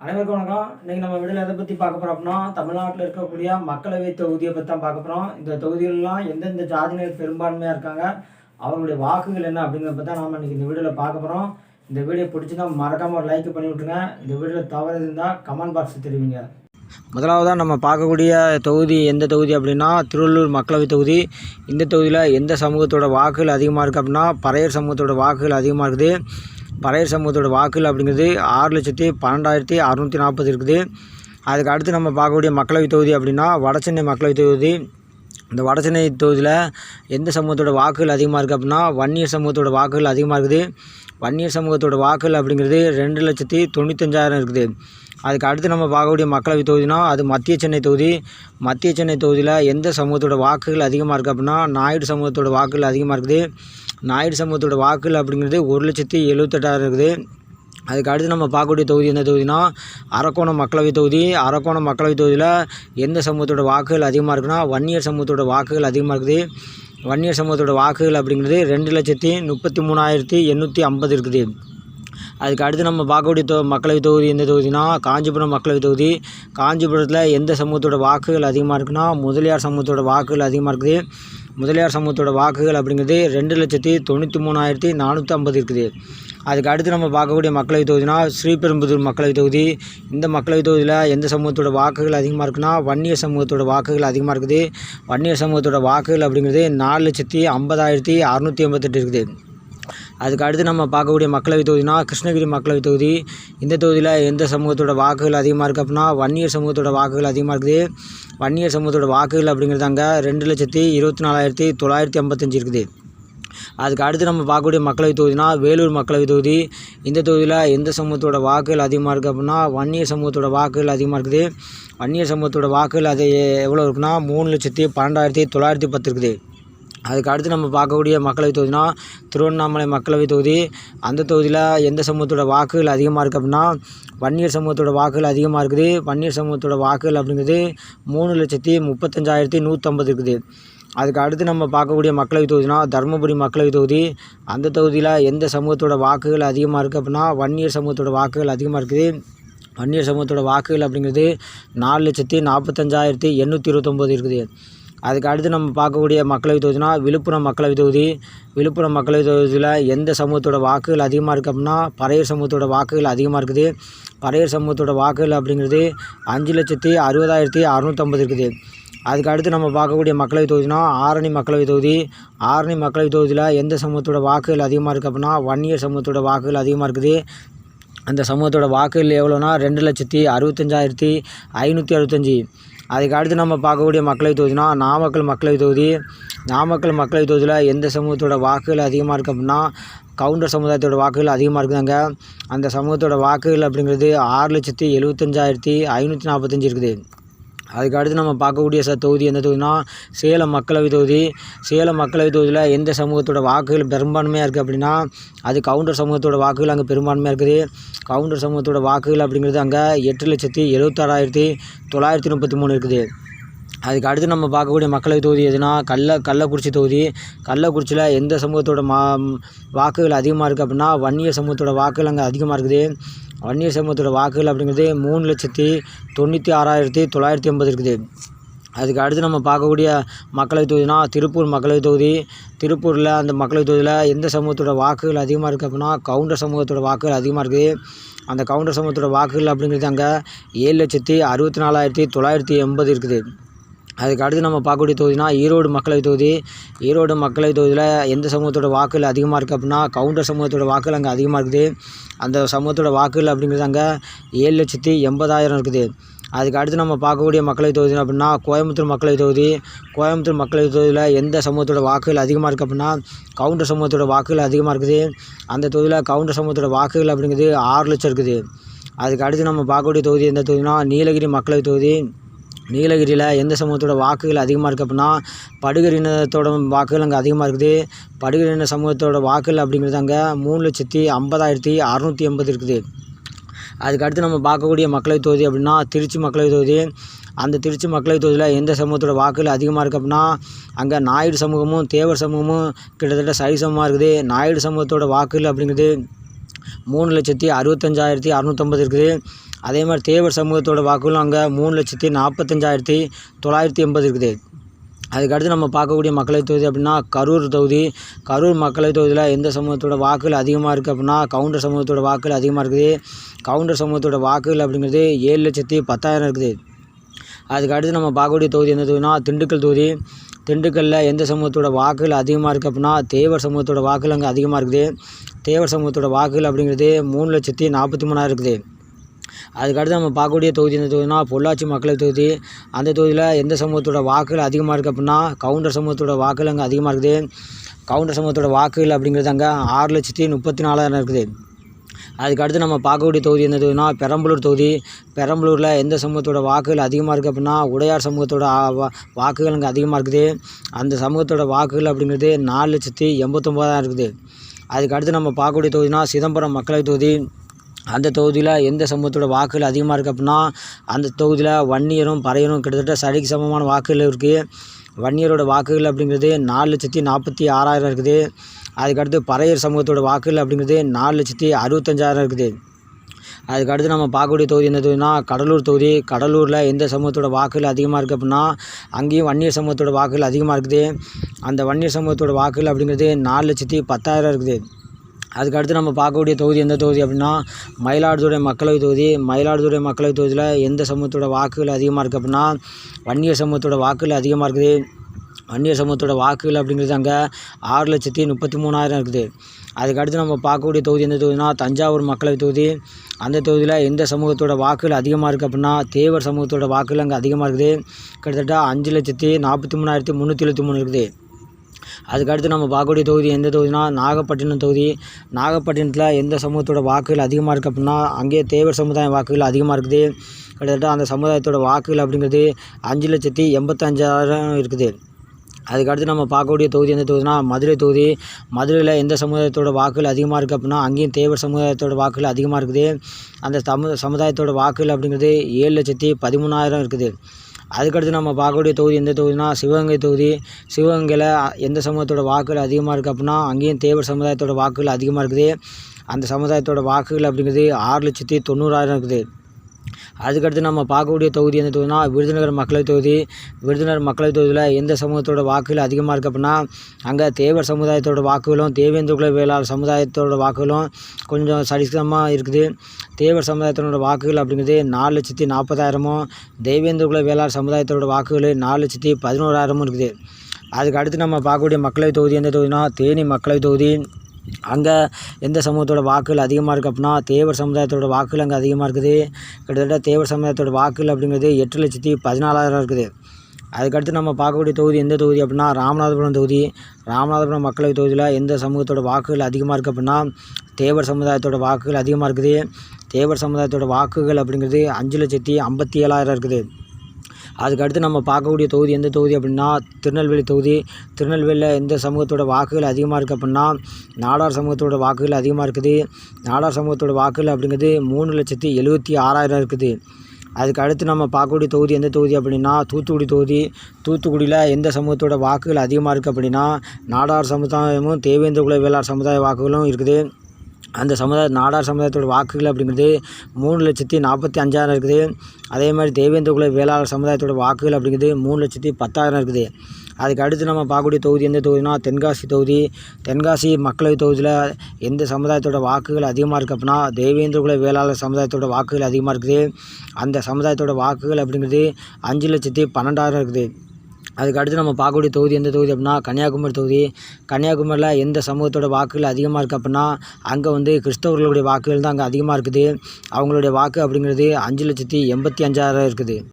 அனைவருக்கும் வணக்கம். இன்னைக்கு நம்ம வீடியோவில் எதை பற்றி பார்க்க போகிறோம் அப்படின்னா தமிழ்நாட்டில் இருக்கக்கூடிய மக்களவை தொகுதியை பற்றி தான் பார்க்க போகிறோம் இந்த தொகுதிகளெலாம் எந்தெந்த ஜாதியினர் பெரும்பான்மையாக இருக்காங்க அவங்களுடைய வாக்குகள் என்ன அப்படிங்கிறத பற்றி தான் நாம் இன்றைக்கி இந்த வீடியோவில் பார்க்க போகிறோம் இந்த வீடியோ பிடிச்சிருந்தா மறக்காமல் ஒரு லைக் பண்ணி விட்டுருங்க. இந்த வீடியோவில் தவறு இருந்தால் கமெண்ட் பாக்ஸ் தெரிவிங்க. முதலாவதாக நம்ம பார்க்கக்கூடிய தொகுதி எந்த தொகுதி அப்படின்னா திருவள்ளூர் மக்களவை தொகுதி. இந்த தொகுதியில் எந்த சமூகத்தோட வாக்குகள் அதிகமாக இருக்குது அப்படின்னா பறையர் சமூகத்தோட வாக்குகள் அதிகமாக இருக்குது. பழைய சமூகத்தோட வாக்குகள் அப்படிங்கிறது ஆறு லட்சத்தி பன்னெண்டாயிரத்தி அறநூற்றி நாற்பது இருக்குது. அதுக்கு அடுத்து நம்ம பார்க்கக்கூடிய மக்களவை தொகுதி அப்படின்னா வடசென்னை மக்களவை தொகுதி. இந்த வடசென்னை தொகுதியில் எந்த சமூகத்தோட வாக்குகள் அதிகமாக இருக்குது அப்படின்னா வன்னியர் சமூகத்தோட வாக்குகள் அதிகமாக இருக்குது. வன்னியர் சமூகத்தோட வாக்குகள் அப்படிங்கிறது ரெண்டு லட்சத்தி தொண்ணூத்தஞ்சாயிரம் இருக்குது. அதுக்கு அடுத்து நம்ம பார்க்கக்கூடிய மக்களவைத் தொகுதினா அது மத்திய சென்னை தொகுதி. மத்திய சென்னை தொகுதியில் எந்த சமூகத்தோட வாக்குகள் அதிகமாக இருக்குது அப்படின்னா நாயுடு சமூகத்தோட வாக்குகள் அதிகமாக இருக்குது. நாயுடு சமூகத்தோட வாக்குகள் அப்படிங்கிறது ஒரு லட்சத்தி எழுபத்தெட்டாயிரம் இருக்குது. அதுக்கு அடுத்து நம்ம பார்க்கக்கூடிய தொகுதி எந்த தொகுதினா அரக்கோணம் மக்களவைத் தொகுதி. அரக்கோணம் மக்களவை தொகுதியில் எந்த சமூகத்தோட வாக்குகள் அதிகமாக இருக்குன்னா வன்னியர் சமூகத்தோட வாக்குகள் அதிகமாக இருக்குது. வன்னியர் சமூகத்தோட வாக்குகள் அப்படிங்கிறது ரெண்டு லட்சத்தி முப்பத்தி மூணாயிரத்தி எண்ணூற்றி ஐம்பது இருக்குது. அதுக்கு அடுத்து நம்ம பார்க்கக்கூடிய தொ மக்களவை தொகுதி எந்த தொகுதினா காஞ்சிபுரம் மக்களவை தொகுதி. காஞ்சிபுரத்தில் எந்த சமூகத்தோட வாக்குகள் அதிகமாக இருக்குன்னா முதலியார் சமூகத்தோட வாக்குகள் அதிகமாக இருக்குது. முதலியார் சமூகத்தோட வாக்குகள் அப்படிங்கிறது ரெண்டு லட்சத்தி தொண்ணூற்றி மூணாயிரத்தி நானூற்றி ஐம்பது இருக்குது. அதுக்கு அடுத்து நம்ம பார்க்கக்கூடிய மக்களவைத் தொகுதினா ஸ்ரீபெரும்புதூர் மக்களவைத் தொகுதி. இந்த மக்களவைத் தொகுதியில் எந்த சமூகத்தோட வாக்குகள் அதிகமாக இருக்குன்னா வன்னியர் சமூகத்தோட வாக்குகள் அதிகமாக இருக்குது. வன்னியர் சமூகத்தோட வாக்குகள் அப்படிங்கிறது நாலு லட்சத்தி ஐம்பதாயிரத்தி அறநூற்றி எண்பத்தெட்டு இருக்குது. அதுக்கு அடுத்து நம்ம பார்க்கக்கூடிய மக்களவை தொகுதினா கிருஷ்ணகிரி மக்களவை தொகுதி. இந்த தொகுதியில் எந்த சமூகத்தோட வாக்குகள் அதிகமாக இருக்குது அப்படின்னா வன்னியர் சமூகத்தோட வாக்குகள் அதிகமாக இருக்குது. வன்னியர் சமூகத்தோட வாக்குகள் அப்படிங்கிறது அங்கே ரெண்டு லட்சத்தி இருபத்தி நாலாயிரத்தி தொள்ளாயிரத்தி ஐம்பத்தஞ்சு இருக்குது. அதுக்கு அடுத்து நம்ம பார்க்கக்கூடிய மக்களவை தொகுதினா வேலூர் மக்களவைத் தொகுதி. இந்த தொகுதியில் எந்த சமூகத்தோட வாக்குகள் அதிகமாக இருக்குது அப்படின்னா வன்னியர் சமூகத்தோட வாக்குகள் அதிகமாக இருக்குது. வன்னியர் சமூகத்தோட வாக்குகள் அது எவ்வளோ இருக்குன்னா மூணு லட்சத்தி பன்னெண்டாயிரத்தி தொள்ளாயிரத்தி பத்து இருக்குது. அதுக்கு அடுத்து நம்ம பார்க்கக்கூடிய மக்களவை தொகுதினா திருவண்ணாமலை மக்களவை தொகுதி. அந்த தொகுதியில் எந்த சமூகத்தோட வாக்குகள் அதிகமாக இருக்குது அப்படின்னா வன்னியர் சமூகத்தோட வாக்குகள் அதிகமாக இருக்குது. வன்னியர் சமூகத்தோட வாக்குகள் அப்படிங்கிறது மூணு லட்சத்தி முப்பத்தஞ்சாயிரத்தி நூற்றம்பது இருக்குது. அதுக்கு அடுத்து நம்ம பார்க்கக்கூடிய மக்களவை தொகுதினா தருமபுரி மக்களவை தொகுதி. அந்த தொகுதியில் எந்த சமூகத்தோட வாக்குகள் அதிகமாக இருக்குது அப்படின்னா வன்னியர் சமூகத்தோட வாக்குகள் அதிகமாக இருக்குது. வன்னியர் சமூகத்தோட வாக்குகள் அப்படிங்கிறது நாலு லட்சத்தி நாற்பத்தஞ்சாயிரத்தி எண்ணூற்றி இருபத்தொம்போது இருக்குது. அதுக்கு அடுத்து நம்ம பார்க்கக்கூடிய மக்களவை தொகுதினா விழுப்புரம் மக்களவைத் தொகுதி. விழுப்புரம் மக்களவைத் தொகுதியில் எந்த சமூகத்தோட வாக்குகள் அதிகமாக இருக்குது அப்படின்னா பறையர் சமூகத்தோட வாக்குகள் அதிகமாக இருக்குது. பறையர் சமூகத்தோட வாக்குகள் அப்படிங்கிறது அஞ்சு லட்சத்தி அறுபதாயிரத்தி அறநூற்றம்பது இருக்குது. அதுக்கு அடுத்து நம்ம பார்க்கக்கூடிய மக்களவைத் தொகுதினா ஆரணி மக்களவை தொகுதி. ஆரணி மக்களவைத் தொகுதியில் எந்த சமூகத்தோட வாக்குகள் அதிகமாக இருக்குது அப்படின்னா இயர் சமூகத்தோட வாக்குகள் அதிகமாக இருக்குது. அந்த சமூகத்தோட வாக்குகள் எவ்வளோனா ரெண்டு லட்சத்தி அறுபத்தஞ்சாயிரத்தி ஐநூற்றி அறுபத்தஞ்சி. அதுக்கு அடுத்து நம்ம பார்க்கக்கூடிய மக்களவை தொகுதினா நாமக்கல் மக்களவை தொகுதி. நாமக்கல் மக்களவை தொகுதியில் எந்த சமூகத்தோட வாக்குகள் அதிகமாக இருக்குது அப்படின்னா கவுண்டர் சமுதாயத்தோட வாக்குகள் அதிகமாக இருக்குது அங்கே அந்த சமூகத்தோட வாக்குகள் அப்படிங்கிறது ஆறு லட்சத்தி எழுபத்தஞ்சாயிரத்தி ஐநூற்றி நாற்பத்தஞ்சு இருக்குது. அதுக்கு அடுத்து நம்ம பார்க்கக்கூடிய ச தொகுதி எந்த தொகுதினா சேலம் மக்களவை தொகுதி. சேலம் மக்களவை தொகுதியில் எந்த சமூகத்தோட வாக்குகள் பெரும்பான்மையாக இருக்குது அப்படின்னா அது கவுண்டர் சமூகத்தோட வாக்குகள் அங்கே பெரும்பான்மையாக இருக்குது. கவுண்டர் சமூகத்தோட வாக்குகள் அப்படிங்கிறது அங்கே எட்டு லட்சத்தி எழுபத்தாறாயிரத்தி தொள்ளாயிரத்தி முப்பத்தி மூணு இருக்குது. அதுக்கு அடுத்து நம்ம பார்க்கக்கூடிய மக்களவை தொகுதி எதுனா கள்ள கள்ளக்குறிச்சி தொகுதி. கள்ளக்குறிச்சியில் எந்த சமூகத்தோட மா வாக்குகள் அதிகமாக இருக்குது அப்படின்னா வன்னிய சமூகத்தோட வாக்குகள் அங்கே அதிகமாக இருக்குது. வன்னியர் சமூகத்தோட வாக்குகள் அப்படிங்கிறது மூணு லட்சத்தி தொண்ணூற்றி ஆறாயிரத்தி தொள்ளாயிரத்தி எண்பது இருக்குது. அதுக்கு அடுத்து நம்ம பார்க்கக்கூடிய மக்களவைத் தொகுதினா திருப்பூர் மக்களவைத் தொகுதி. திருப்பூரில் அந்த மக்களவைத் தொகுதியில் எந்த சமூகத்தோட வாக்குகள் அதிகமாக இருக்குது அப்படின்னா கவுண்டர் சமூகத்தோட வாக்குகள் அதிகமாக இருக்குது அந்த கவுண்டர் சமூகத்தோட வாக்குகள் அப்படிங்கிறது அங்கே ஏழு லட்சத்தி அறுபத்தி நாலாயிரத்தி தொள்ளாயிரத்தி எண்பது இருக்குது. அதுக்கு அடுத்து நம்ம பார்க்கக்கூடிய தொகுதினா ஈரோடு மக்களவை தொகுதி. ஈரோடு மக்களவை தொகுதியில் எந்த சமூகத்தோட வாக்குகள் அதிகமாக இருக்குது அப்படின்னா கவுண்டர் சமூகத்தோட வாக்குகள் அங்கே அதிகமாக இருக்குது. அந்த சமூகத்தோட வாக்குகள் அப்படிங்கிறது அங்கே ஏழு லட்சத்தி எண்பதாயிரம் இருக்குது. அதுக்கு அடுத்து நம்ம பார்க்கக்கூடிய மக்களவை தொகுதி அப்படின்னா கோயம்புத்தூர் மக்களவை தொகுதி. கோயம்புத்தூர் மக்களவை தொகுதியில் எந்த சமூகத்தோட வாக்குகள் அதிகமாக இருக்குது அப்படின்னா கவுண்டர் சமூகத்தோட வாக்குகள் அதிகமாக இருக்குது. அந்த தொகுதியில் கவுண்டர் சமூகத்தோட வாக்குகள் அப்படிங்கிறது ஆறு லட்சம் இருக்குது. அதுக்கு அடுத்து நம்ம பார்க்கக்கூடிய தொகுதி எந்த தொகுதினா நீலகிரி மக்களவை தொகுதி. நீலகிரியில் எந்த சமூகத்தோட வாக்குகள் அதிகமாக இருக்குது அப்படின்னா படுகர் இனத்தோட வாக்குகள் அங்கே அதிகமாக இருக்குது. படுகர் இன சமூகத்தோட வாக்குகள் அப்படிங்கிறது அங்கே மூணு லட்சத்தி ஐம்பதாயிரத்தி அறநூற்றி எண்பது இருக்குது. அதுக்கு அடுத்து நம்ம பார்க்கக்கூடிய மக்களவைத் தொகுதி அப்படின்னா திருச்சி மக்களவைத் தொகுதி. அந்த திருச்சி மக்களவைத் தொகுதியில் எந்த சமூகத்தோட வாக்குகள் அதிகமாக இருக்குது அப்படின்னா அங்கே நாயுடு சமூகமும் தேவர் சமூகமும் கிட்டத்தட்ட சரிசமமாக இருக்குது. நாயுடு சமூகத்தோட வாக்குகள் அப்படிங்கிறது மூணு லட்சத்தி அறுபத்தஞ்சாயிரத்தி அறநூற்றம்பது இருக்குது. அதே மாதிரி தேவர் சமூகத்தோட வாக்குகளும் அங்கே மூணு லட்சத்தி நாற்பத்தஞ்சாயிரத்தி தொள்ளாயிரத்தி எண்பது இருக்குது. அதுக்கடுத்து நம்ம பார்க்கக்கூடிய மக்களவைத் தொகுதி அப்படின்னா கரூர் தொகுதி. கரூர் மக்களவைத் தொகுதியில் எந்த சமூகத்தோட வாக்குகள் அதிகமாக இருக்குது அப்படின்னா கவுண்டர் சமூகத்தோட வாக்குகள் அதிகமாக இருக்குது. கவுண்டர் சமூகத்தோட வாக்குகள் அப்படிங்கிறது ஏழு லட்சத்தி பத்தாயிரம் இருக்குது. அதுக்கு அடுத்து நம்ம பார்க்கக்கூடிய தொகுதி என்ன தொகுதினா திண்டுக்கல் தொகுதி. திண்டுக்கல்லில் எந்த சமூகத்தோட வாக்குகள் அதிகமாக இருக்குது அப்படின்னா தேவர் சமூகத்தோட வாக்குகள் அங்கே அதிகமாக இருக்குது. தேவர் சமூகத்தோட வாக்குகள் அப்படிங்கிறது மூணு லட்சத்தி நாற்பத்தி மூணாயிரம் இருக்குது. அதுக்கடுத்து நம்ம பார்க்கக்கூடிய தொகுதி எந்த தொகுதினா பொள்ளாச்சி மக்களவை தொகுதி. அந்த தொகுதியில் எந்த சமூகத்தோட வாக்குகள் அதிகமாக இருக்குது அப்படின்னா கவுண்டர் சமூகத்தோட வாக்குகள் அங்கே அதிகமாக இருக்குது. கவுண்டர் சமூகத்தோட வாக்குகள் அப்படிங்கிறது அங்கே ஆறு லட்சத்தி முப்பத்தி நாலாயிரம் இருக்குது. அதுக்கடுத்து நம்ம பார்க்கக்கூடிய தொகுதி எந்த தொகுதினா பெரம்பலூர் தொகுதி. பெரம்பலூரில் எந்த சமூகத்தோட வாக்குகள் அதிகமாக இருக்குது அப்படின்னா உடையார் சமூகத்தோட வாக்குகள் அங்கே அதிகமாக இருக்குது. அந்த சமூகத்தோட வாக்குகள் அப்படிங்கிறது நாலு லட்சத்தி எண்பத்தொம்போதாயிரம் இருக்குது. அதுக்கடுத்து நம்ம பார்க்கக்கூடிய தொகுதினா சிதம்பரம் மக்களவை தொகுதி. அந்த தொகுதியில் எந்த சமூகத்தோட வாக்குகள் அதிகமாக இருக்குது அப்படின்னா அந்த தொகுதியில் வன்னியரும் பறையரும் கிட்டத்தட்ட சரிக்கு சமமான வாக்குகள் இருக்குது வன்னியரோட வாக்குகள் அப்படிங்கிறது நாலு லட்சத்தி நாற்பத்தி ஆறாயிரம் இருக்குது. அதுக்கடுத்து பறையர் சமூகத்தோட வாக்குகள் அப்படிங்கிறது நாலு லட்சத்தி அறுபத்தஞ்சாயிரம் இருக்குது. அதுக்கடுத்து நம்ம பார்க்கக்கூடிய தொகுதி எந்த தொகுதினா கடலூர் தொகுதி. கடலூரில் எந்த சமூகத்தோட வாக்குகள் அதிகமாக இருக்குது அப்படின்னா அங்கேயும் வன்னியர் சமூகத்தோட வாக்குகள் அதிகமாக இருக்குது. அந்த வன்னியர் சமூகத்தோட வாக்குகள் அப்படிங்கிறது நாலு லட்சத்தி பத்தாயிரம் இருக்குது. அதுக்கடுத்து நம்ம பார்க்கக்கூடிய தொகுதி எந்த தொகுதி அப்படின்னா மயிலாடுதுறை மக்களவை தொகுதி. மயிலாடுதுறை மக்களவை தொகுதியில் எந்த சமூகத்தோட வாக்குகள் அதிகமாக இருக்குது அப்படின்னா வன்னியர் சமூகத்தோட வாக்குகள் அதிகமாக இருக்குது. வன்னியர் சமூகத்தோட வாக்குகள் அப்படிங்கிறது அங்கே ஆறு லட்சத்தி முப்பத்தி மூணாயிரம் இருக்குது. அதுக்கடுத்து நம்ம பார்க்கக்கூடிய தொகுதி எந்த தொகுதினா தஞ்சாவூர் மக்களவை தொகுதி. அந்த தொகுதியில் எந்த சமூகத்தோட வாக்குகள் அதிகமாக இருக்குது அப்படின்னா தேவர் சமூகத்தோட வாக்குகள் அங்கே அதிகமாக இருக்குது. கிட்டத்தட்ட அஞ்சு லட்சத்தி நாற்பத்தி மூணாயிரத்தி முந்நூற்றி எழுபத்தி மூணு இருக்குது. அதுக்கடுத்து நம்ம பார்க்கக்கூடிய தொகுதி எந்த தொகுதினா நாகப்பட்டினம் தொகுதி. நாகப்பட்டினத்தில் எந்த சமூகத்தோட வாக்குகள் அதிகமாக இருக்குது அப்படின்னா அங்கேயே தேவர் சமுதாய வாக்குகள் அதிகமாக இருக்குது. கிட்டத்தட்ட அந்த சமுதாயத்தோட வாக்குகள் அப்படிங்கிறது அஞ்சு லட்சத்தி எண்பத்தஞ்சாயிரம் இருக்குது. அதுக்கடுத்து நம்ம பார்க்கக்கூடிய தொகுதி எந்த தொகுதினா மதுரை தொகுதி. மதுரையில் எந்த சமுதாயத்தோட வாக்குகள் அதிகமாக இருக்குது அப்படின்னா அங்கேயும் தேவர் சமுதாயத்தோட வாக்குகள் அதிகமாக இருக்குது. அந்த சமு சமுதாயத்தோட வாக்குகள் அப்படிங்கிறது ஏழு லட்சத்தி பதிமூணாயிரம் இருக்குது. அதுக்கடுத்து நம்ம பார்க்கக்கூடிய தொகுதி எந்த தொகுதினா சிவகங்கை தொகுதி. சிவகங்கையில் எந்த சமூகத்தோட வாக்குகள் அதிகமாக இருக்குது அப்படின்னா அங்கேயும் தேவர் சமுதாயத்தோட வாக்குகள் அதிகமாக இருக்குது. அந்த சமுதாயத்தோட வாக்குகள் அப்படிங்கிறது ஆறு லட்சத்தி தொண்ணூறாயிரம் இருக்குது. அதுக்கடுத்து நம்ம பார்க்கக்கூடிய தொகுதி எந்த தொகுதினா விருதுநகர் மக்களவை தொகுதி. விருதுநகர் மக்களவை தொகுதியில் எந்த சமூகத்தோட வாக்குகள் அதிகமாக இருக்குது அப்படின்னா அங்கே தேவர் சமுதாயத்தோட வாக்குகளும் தேவேந்திர குல வேளாளர் சமுதாயத்தோட வாக்குகளும் கொஞ்சம் சரிசமமாக இருக்குது. தேவர் சமுதாயத்தினோட வாக்குகள் அப்படிங்கிறது நாலு லட்சத்தி நாற்பதாயிரமும் தேவேந்திர குல வேளாளர் சமுதாயத்தோட வாக்குகள் நாலு லட்சத்தி பதினோராயிரமும் இருக்குது. அதுக்கு அடுத்து நம்ம பார்க்கக்கூடிய மக்களவை தொகுதி எந்த தொகுதினா தேனி மக்களவை தொகுதி. அங்கே எந்த சமூகத்தோட வாக்குகள் அதிகமாக இருக்குது அப்படின்னா தேவர் சமுதாயத்தோட வாக்குகள் அங்கே அதிகமாக இருக்குது. கிட்டத்தட்ட தேவர் சமுதாயத்தோட வாக்குகள் அப்படிங்கிறது எட்டு லட்சத்தி பதினாலாயிரம் இருக்குது. அதுக்கடுத்து நம்ம பார்க்கக்கூடிய தொகுதி எந்த தொகுதி அப்படின்னா ராமநாதபுரம் தொகுதி. ராமநாதபுரம் மக்களவை தொகுதியில் எந்த சமூகத்தோட வாக்குகள் அதிகமாக இருக்குது அப்படின்னா தேவர் சமுதாயத்தோட வாக்குகள் அதிகமாக இருக்குது. தேவர் சமுதாயத்தோட வாக்குகள் அப்படிங்கிறது அஞ்சு லட்சத்தி ஐம்பத்தி ஏழாயிரம் இருக்குது. அதுக்கடுத்து நம்ம பார்க்கக்கூடிய தொகுதி எந்த தொகுதி அப்படின்னா திருநெல்வேலி தொகுதி. திருநெல்வேலியில் எந்த சமூகத்தோட வாக்குகள் அதிகமாக இருக்குது அப்படின்னா நாடார் சமூகத்தோட வாக்குகள் அதிகமாக இருக்குது. நாடார் சமூகத்தோட வாக்குகள் அப்படிங்கிறது மூணு லட்சத்தி எழுபத்தி ஆறாயிரம் இருக்குது. அதுக்கு அடுத்து நம்ம பார்க்கக்கூடிய தொகுதி எந்த தொகுதி அப்படின்னா தூத்துக்குடி தொகுதி. தூத்துக்குடியில் எந்த சமூகத்தோட வாக்குகள் அதிகமாக இருக்குது அப்படின்னா நாடார் சமுதாயமும் தேவேந்திர குல வேளாண் சமுதாய வாக்குகளும் இருக்குது. அந்த சமுதாய நாடார் சமுதாயத்தோட வாக்குகள் அப்படிங்கிறது மூணு லட்சத்தி நாற்பத்தி அஞ்சாயிரம் இருக்குது. அதே மாதிரி தேவேந்திரகுல வேளாளர் சமுதாயத்தோட வாக்குகள் அப்படிங்கிறது மூணு லட்சத்தி பத்தாயிரம் இருக்குது. அதுக்கு அடுத்து நம்ம பார்க்கக்கூடிய தொகுதி எந்த தொகுதினா தென்காசி தொகுதி. தென்காசி மக்களவை தொகுதியில் எந்த சமுதாயத்தோட வாக்குகள் அதிகமாக இருக்குது அப்படின்னா தேவேந்திரகுல வேளாளர் சமுதாயத்தோட வாக்குகள் அதிகமாக இருக்குது. அந்த சமுதாயத்தோட வாக்குகள் அப்படிங்கிறது அஞ்சு லட்சத்தி பன்னெண்டாயிரம் இருக்குது. அதுக்கு அடுத்து நம்ம பார்க்கக்கூடிய தொகுதி எந்த தொகுதி அப்படின்னா கன்னியாகுமரி தொகுதி. கன்னியாகுமரியில் எந்த சமூகத்தோட வாக்குகள் அதிகமாக இருக்குது அப்படின்னா அங்கே வந்து கிறிஸ்தவர்களுடைய வாக்குகள் தான் அங்கே அதிகமாக இருக்குது. அவங்களுடைய வாக்கு அப்படிங்கிறது அஞ்சு லட்சத்தி எண்பத்தி அஞ்சாயிரம் இருக்குது.